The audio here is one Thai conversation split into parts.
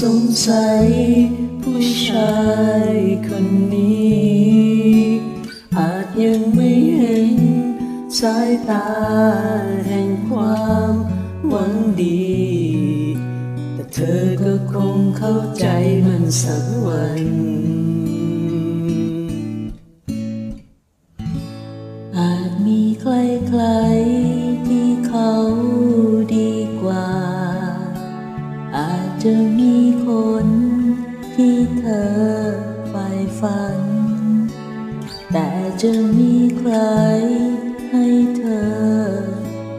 สงสัย ผู้ชายคนนี้ อาจยังไม่เห็น สายตาแห่งความหวังดี แต่เธอก็คงเข้าใจมันสักวันอาจมีใครๆที่ จะมีคนที่เธอใฝ่ฝัน แต่จะมีใครให้เธอ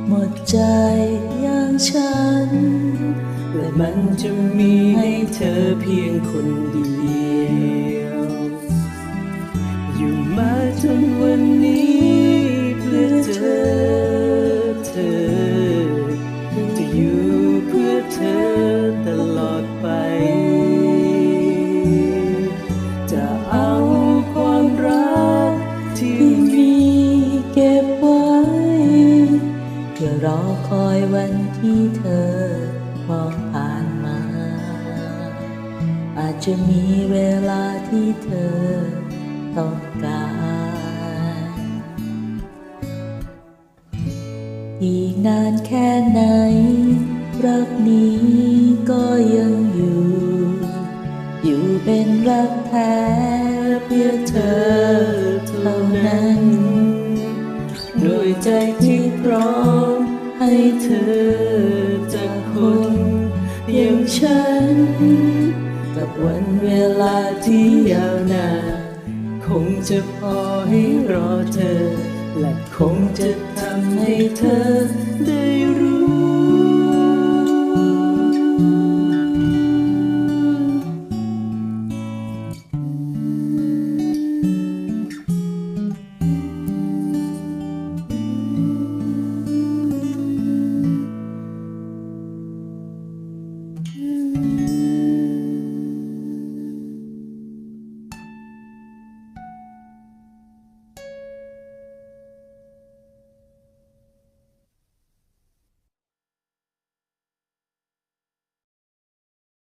หมดใจอย่างฉัน และมันจะมีให้เธอเพียงคนเดียว อยู่มาจนวันนี้เพื่อเธอเธอ ก็บไว้เพื่อรอคอยวันที่เธอมองผ่านมา อาจจะมีเวลาที่เธอต้องการ อีกนานแค่ไหน รักนี้ก็ยังอยู่ อยู่เป็นรักแท้เพื่อเธอเท่านั้น ใจที่พร้อมให้เธอจากคนอย่างฉัน กับวันเวลาที่ยาวนานคงจะพอให้รอเธอ และคงจะทำให้เธอได้รู้